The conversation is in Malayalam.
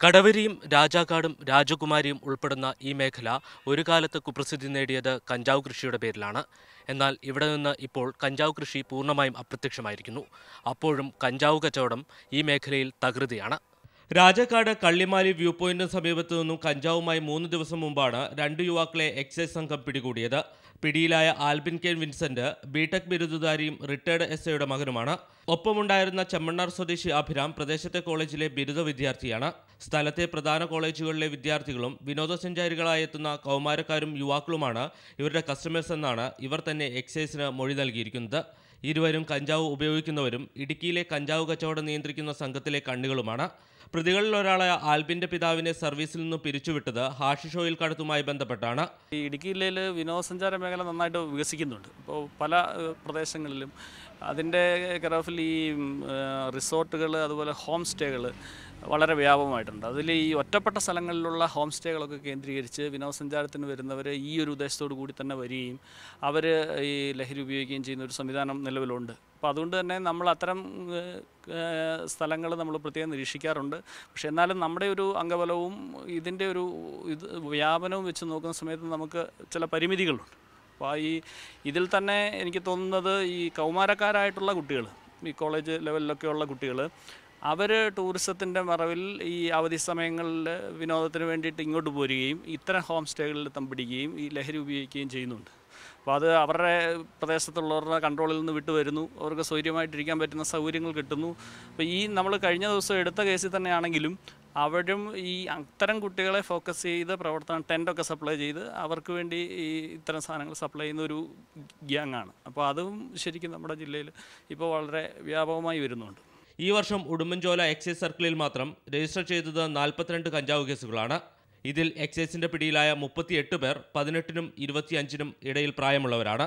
കടവരിയും രാജാക്കാടും രാജകുമാരിയും ഉൾപ്പെടുന്ന ഈ മേഖല ഒരു കാലത്ത് കുപ്രസിദ്ധി നേടിയത് കഞ്ചാവ് കൃഷിയുടെ പേരിലാണ്. എന്നാൽ ഇവിടെ നിന്ന് ഇപ്പോൾ കഞ്ചാവ് കൃഷി പൂർണമായും അപ്രത്യക്ഷമായിരിക്കുന്നു. അപ്പോഴും കഞ്ചാവ് കച്ചവടം ഈ മേഖലയിൽ തകൃതിയാണ്. രാജാക്കാട് കള്ളിമാലി വ്യൂ പോയിന്റിന് സമീപത്തു നിന്നും കഞ്ചാവുമായി മൂന്ന് ദിവസം മുമ്പാണ് രണ്ട് യുവാക്കളെ എക്സൈസ് സംഘം പിടികൂടിയത്. പിടിയിലായ ആൽബിൻ കെൻ വിൻസെന്റ് ബിടെക് ബിരുദധാരിയും റിട്ടയർഡ് എസ് ഐയുടെ മകനുമാണ്. ഒപ്പമുണ്ടായിരുന്ന ചെമ്മണ്ണാർ സ്വദേശി അഭിരാം പ്രദേശത്തെ കോളേജിലെ ബിരുദ വിദ്യാർത്ഥിയാണ്. സ്ഥലത്തെ പ്രധാന കോളേജുകളിലെ വിദ്യാർത്ഥികളും വിനോദസഞ്ചാരികളായി എത്തുന്ന കൗമാരക്കാരും യുവാക്കളുമാണ് ഇവരുടെ കസ്റ്റമേഴ്സ് എന്നാണ് ഇവർ തന്നെ എക്സൈസിന് മൊഴി നൽകിയിരിക്കുന്നത്. ഇരുവരും കഞ്ചാവ് ഉപയോഗിക്കുന്നവരും ഇടുക്കിയിലെ കഞ്ചാവ് കച്ചവടം നിയന്ത്രിക്കുന്ന സംഘത്തിലെ കണ്ണികളുമാണ്. പ്രതികളിൽ ഒരാളായ ആൽബിന്റെ പിതാവിനെ സർവീസിൽ നിന്ന് പിരിച്ചുവിട്ടത് ഹാഷിഷോയിൽ കടത്തുമായി ബന്ധപ്പെട്ടാണ്. ഇടുക്കി ജില്ലയിൽ വിനോദസഞ്ചാര മേഖല നന്നായിട്ട് വികസിക്കുന്നുണ്ട്. ഇപ്പോൾ പല പ്രദേശങ്ങളിലും അതിന്റെ കെയർഓഫിൽ ഈ റിസോർട്ടുകൾ അതുപോലെ ഹോം സ്റ്റേകൾ വളരെ വ്യാപകമായിട്ടുണ്ട്. അതിൽ ഈ ഒറ്റപ്പെട്ട സ്ഥലങ്ങളിലുള്ള ഹോം സ്റ്റേകളൊക്കെ കേന്ദ്രീകരിച്ച് വിനോദസഞ്ചാരത്തിന് വരുന്നവർ ഈ ഒരു ഉദ്ദേശത്തോടു കൂടി തന്നെ വരികയും അവർ ഈ ലഹരി ഉപയോഗിക്കുകയും ചെയ്യുന്ന ഒരു സംവിധാനം നിലവിലുണ്ട്. അപ്പോൾ അതുകൊണ്ട് തന്നെ നമ്മൾ അത്തരം സ്ഥലങ്ങൾ നമ്മൾ പ്രത്യേകം നിരീക്ഷിക്കാറുണ്ട്. പക്ഷേ എന്നാലും നമ്മുടെ ഒരു അംഗബലവും ഇതിന്റെ ഒരു ഇത് വ്യാപനവും വെച്ച് നോക്കുന്ന സമയത്ത് നമുക്ക് ചില പരിമിതികളുണ്ട്. അപ്പോൾ ഈ ഇതിൽ തന്നെ എനിക്ക് തോന്നുന്നത് ഈ കൗമാരക്കാരായിട്ടുള്ള കുട്ടികൾ ഈ കോളേജ് ലെവലിലൊക്കെയുള്ള കുട്ടികൾ അവർ ടൂറിസത്തിന്റെ മറവിൽ ഈ അവധി സമയങ്ങളിൽ വിനോദത്തിന് വേണ്ടിയിട്ട് ഇങ്ങോട്ട് പോരുകയും ഇത്തരം ഹോം സ്റ്റേകളിൽ തമ്പിടിക്കുകയും ഈ ലഹരി ഉപയോഗിക്കുകയും ചെയ്യുന്നുണ്ട്. അപ്പോൾ അത് അവരുടെ പ്രദേശത്തുള്ളവരുടെ കൺട്രോളിൽ നിന്ന് വിട്ടു വരുന്നു. അവർക്ക് സൗകര്യമായിട്ടിരിക്കാൻ പറ്റുന്ന സൗകര്യങ്ങൾ കിട്ടുന്നു. അപ്പോൾ ഈ നമ്മൾ കഴിഞ്ഞ ദിവസം എടുത്ത കേസിൽ തന്നെയാണെങ്കിലും അവരും ഈ അത്തരം കുട്ടികളെ ഫോക്കസ് ചെയ്ത് പ്രവർത്തനം ടെന്റൊക്കെ സപ്ലൈ ചെയ്ത് അവർക്ക് വേണ്ടി ഈ ഇത്തരം സാധനങ്ങൾ സപ്ലൈ ചെയ്യുന്ന ഒരു ഗ്യാങ്ങാണ് അപ്പോൾ അതും ശരിക്കും നമ്മുടെ ജില്ലയിൽ ഇപ്പോൾ വളരെ വ്യാപകമായി വരുന്നുണ്ട്. ഈ വർഷം ഉടുമ്പൻചോല എക്സൈസ് സർക്കിളിൽ മാത്രം രജിസ്റ്റർ ചെയ്തത് നാൽപ്പത്തിരണ്ട് കഞ്ചാവ് കേസുകളാണ്. ഇതിൽ എക്സൈസിന്റെ പിടിയിലായ മുപ്പത്തിയെട്ട് പേർ പതിനെട്ടിനും ഇരുപത്തിയഞ്ചിനും ഇടയിൽ പ്രായമുള്ളവരാണ്.